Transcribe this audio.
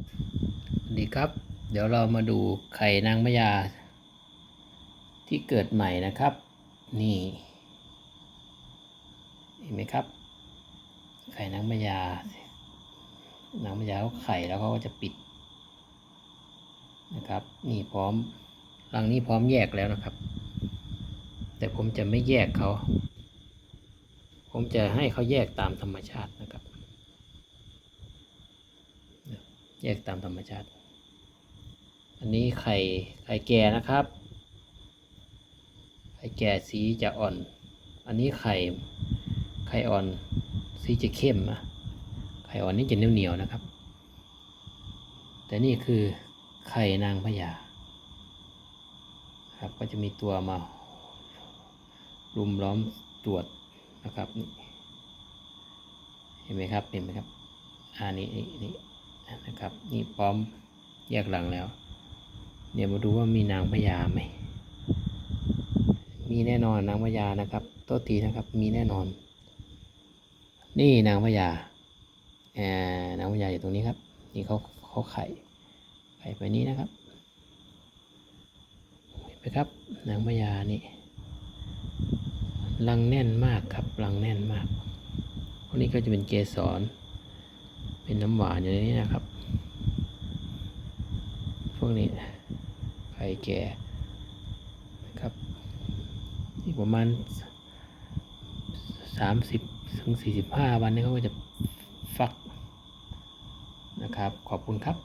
สวัสดีครับ เดี๋ยวเรามาดูไข่นางพญาที่เกิดใหม่นะครับ นี่เห็นไหมครับ ไข่นางพญานางพญาเขาไข่แล้วเขาก็จะปิดนะครับ นี่พร้อมรังนี้พร้อมแยกแล้วนะครับ แต่ผมจะไม่แยกเขา ผมจะให้เขาแยกตามธรรมชาตินะครับ แยกตามธรรมชาติ อันนี้ไข่ไข่แก่นะครับ ไข่แก่สีจะอ่อน อันนี้ไข่ไข่อ่อนสีจะเข้มอะไข่อ่อนนี่จะเหนียวเหนียวๆนะครับ แต่นี่คือไข่นางพญาครับก็จะมีตัวมารุมล้อมตรวจนะครับนี่เห็นไหมครับเห็นไหมครับอันนี้นี่ นี่นะครับ นี่พร้อมแยกหลังแล้ว เดี๋ยวมาดูว่ามีนางพญาไหม มีแน่นอนนางพญานะครับโทษทีนะครับ มีแน่นอน นี่นางพญาแออนางพญาอยู่ตรงนี้ครับ นี่เขาเขาไข่ ไข่ไปนี้นะครับเห็นไหมครับนางพญานี่รังแน่นมากครับรังแน่นมากพวกนี้ก็จะเป็นเกสร เป็นน้ำหวานอยู่ในนี้นะครับ พวกนี้ไข่แก่นะครับอีกประมาณสามสิบถึงสี่สิบห้าวันนี้เขาก็จะฟักนะครับ ขอบคุณครับ